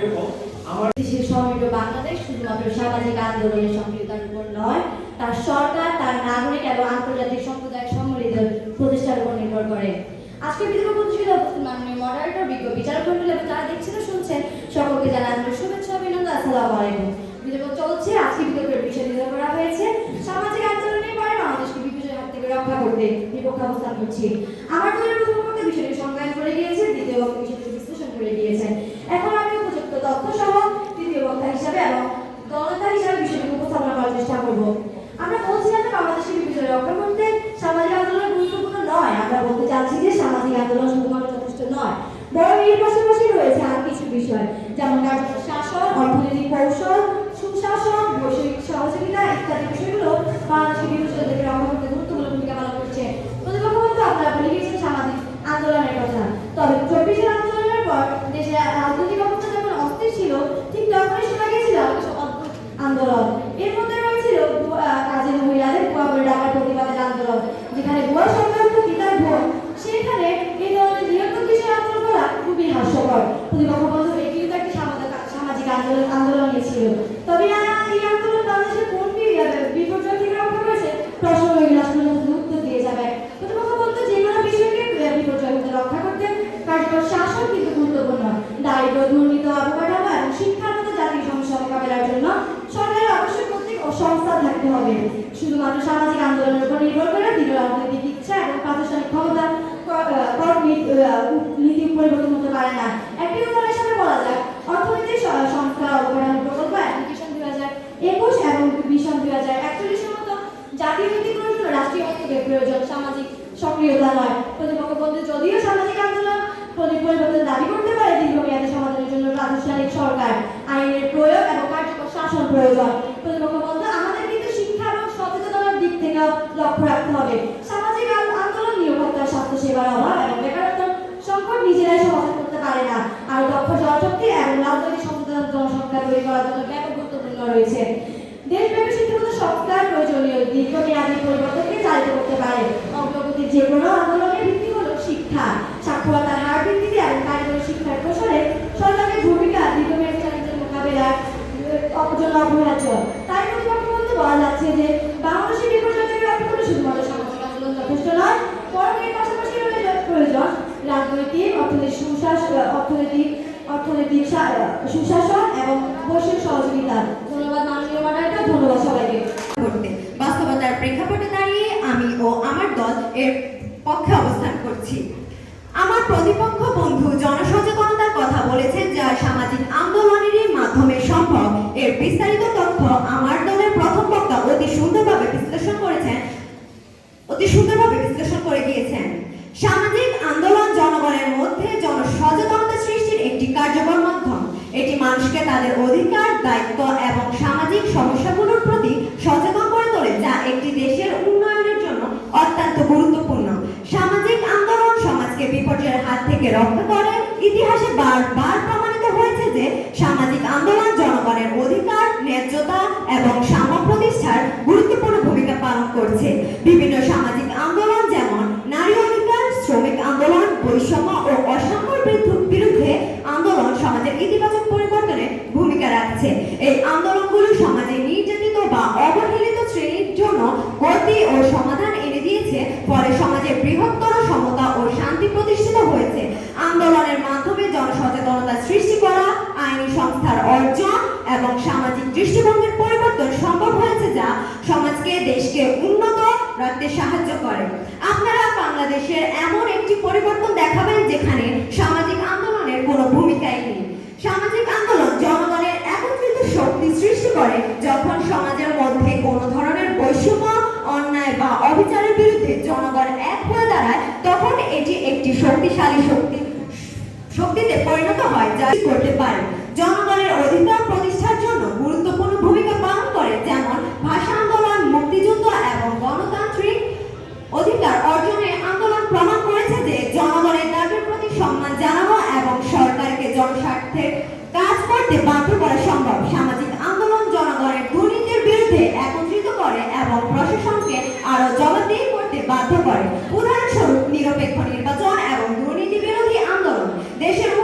আমার সামাজিক আন্দোলনের করছি। আমার দলের বিষয়টি সংজ্ঞায়ন করে গিয়েছে, দ্বিতীয় বিষয়টি বিশ্লেষণ করে গিয়েছেন এখন আমি উপযুক্ত তথ্য সহ তৃতীয় বক্তা হিসাবে এবং দলনেতা হিসাবে বিষয়টি উপস্থাপনা করার চেষ্টা করব আমরা বলছিলাম যে বাংলাদেশের বিপর্যয় রক্ষা করতে সামাজিক আন্দোলন গুরুত্বপূর্ণ নয় আমরা বলতে চাচ্ছি যে সামাজিক আন্দোলন শুধুমাত্র যথেষ্ট নয় বরং এর পাশাপাশি রয়েছে আর কিছু বিষয়, যেমন শাসন, অর্থনৈতিক কৌশল, সুশাসন বৈষয়িক সহযোগিতা ইত্যাদি বিষয়গুলো বাংলাদেশের বিপর্যয় থেকে রক্ষা করতে গুরুত্বপূর্ণ ভূমিকা পালন করছে প্রতিপক্ষ বন্ধু আপনারা বলে গিয়েছেন সামাজিক আন্দোলনের কথা তবে চব্বিশের আন্দোলনের পর দেশে রাজনৈতিক অবস্থা যখন অস্থির ছিল ঠিক তখনই শোনা গিয়েছিল কিছু অদ্ভুত আন্দোলন এর মধ্যে রয়েছিল ভুয়া- কাজের মহিলাদের ভুয়া করে ডাকার প্রতিবাদের আন্দোলন যেখানে ভুয়া সংক্রান্ত পিতার ভোট সেখানে এই ধরনের বৃহত্তর কিশোর আন্দোলন করা খুবই হাস্যকর প্রতিপক্ষ বন্ধু সামাজিক সামাজিক আন্দোলন আন্দোলনই তবে এই আন্দোলন জন্য সরকারের অবশ্যই প্রত্যেক সংস্থা থাকতে হবে। শুধুমাত্র সামাজিক আন্দোলনের উপর নির্ভর করে দৃঢ় রাজনৈতিক ইচ্ছা এবং প্রাতিষ্ঠানিক ক্ষমতা নীতি পরিবর্তন হতে পারে না। একটি উদাহরণ বলা যায়। অর্থনৈতিক স- সংস্কার প্রকল্প অ্যাপ্লিকেশন দুই হাজার একুশ এবং মিশন দুই হাজার একচল্লিশের মতো জাতীয় নীতি করার রাষ্ট্রীয় হস্তক্ষেপ প্রয়োজন, সামাজিক সক্রিয়তা নয়। প্রতিপক্ষ বন্ধু যদিও সামাজিক আন্দোলন পরিবর্তন দাবি করতে পারে, দীর্ঘমেয়াদী সমাধানের জন্য প্রাতিষ্ঠানিক সরকার, আইনের প্রয়োগ এবং কার্যকর শাসন প্রয়োজন। প্রতিপক্ষ বন্ধু আমাদের কিন্তু শিক্ষা এবং সচেতনতার দিক থেকেও লক্ষ্য রাখতে হবে। সামাজিক আন্দোলন নিরাপত্তা স্বাস্থ্য সেবার অভাব এবং বেকারত্ব সংকট নিজেরাই পারে না। আর দক্ষ জনশক্তি এবং রাজনৈতিক সচেতন জনসংখ্যা তৈরি করার জন্য ব্যাপক গুরুত্বপূর্ণ রয়েছে। দেশব্যাপী শিক্ষাগত সংস্কার প্রয়োজনীয় দীর্ঘমেয়াদী পরিবর্তনকে চালিত করতে পারে। অগ্রগতির যে কোনো আন্দোলনের ভিত্তি হলো শিক্ষা। সাক্ষরতার হার বৃদ্ধিতে এবং কারিগরি শিক্ষার প্রসারে সরকারের ভূমিকা দীর্ঘমেয়াদী চ্যালেঞ্জের মোকাবেলার জন্য অপরিহার্য তাই প্রতিপক্ষ বলতে বলা যাচ্ছে যে বাংলাদেশের বিপর্যয় থেকে রক্ষা করতে শুধুমাত্র সামাজিক আন্দোলন যথেষ্ট নয় বরং এর পাশাপাশি রয়েছে প্রয়োজন রাজনৈতিক অর্থনৈতিক সুশাসন অর্থনৈতিক সুশাসন এবং বৈশ্বিক সহযোগিতা। ধন্যবাদ মাননীয় ধন্যবাদ সবাইকে। বাস্তবতার প্রেক্ষাপটে দাঁড়িয়ে আমি ও আমার দল এর পক্ষে অবস্থান করছি। আমার প্রতিপক্ষ বন্ধু জনসচেতনতার কথা বলেছেন, যা সামাজিক আন্দোলনেরই মাধ্যমে সম্ভব। এর বিস্তারিত তথ্য আমার দলের প্রথম বক্তা অতি সুন্দরভাবে বিশ্লেষণ করেছেন, অতি সুন্দরভাবে বিশ্লেষণ করে গিয়েছেন। সামাজিক আন্দোলন জনগণের মধ্যে জনসচেতনতা কার্যকর মাধ্যম এটি মানুষকে তাদের অধিকার, দায়িত্ব এবং সামাজিক সমস্যাগুলোর প্রতি সচেতন করে তোলে, যা একটি দেশের উন্নয়নের জন্য অত্যন্ত গুরুত্বপূর্ণ। সামাজিক আন্দোলন সমাজকে বিপর্যয়ের হাত থেকে রক্ষা করে। ইতিহাসে বারবার প্রমাণিত হয়েছে যে সামাজিক আন্দোলন জনগণের অধিকার, ন্যায্যতা এবং সাম্য প্রতিষ্ঠার গুরুত্বপূর্ণ ভূমিকা পালন করছে। বিভিন্ন সামাজিক আন্দোলন যেমন নারী অধিকার, শ্রমিক আন্দোলন, বৈষম্য ও অসাম্য সমাজের ইতিবাচক পরিবর্তনে ভূমিকা রাখছে। এই আন্দোলনগুলো সমাজে নির্যাতিত বা অবহেলিত শ্রেণির জন্য গতি ও সমাধান এনে দিয়েছে। ফলে সমাজে বৃহত্তর সমতা ও শান্তি প্রতিষ্ঠিত হয়েছে। আন্দোলনের মাধ্যমে জনসচেতনতা সৃষ্টি করা, আইনি সংস্থার অর্জন এবং সামাজিক দৃষ্টিভঙ্গির পরিবর্তন সম্ভব হয়েছে যা সমাজকে, দেশকে উন্নত রাখতে সাহায্য করে। আপনারা বাংলাদেশের এমন একটি পরিবর্তন দেখাবেন অবিচারের বিরুদ্ধে জনগণ এক হয়ে দাঁড়ায়, তখন এটি একটি শক্তিশালী শক্তি শক্তিতে পরিণত হয় যা করতে পারে। জনগণের অধিকার প্রতিষ্ঠার নির্বাচন এবং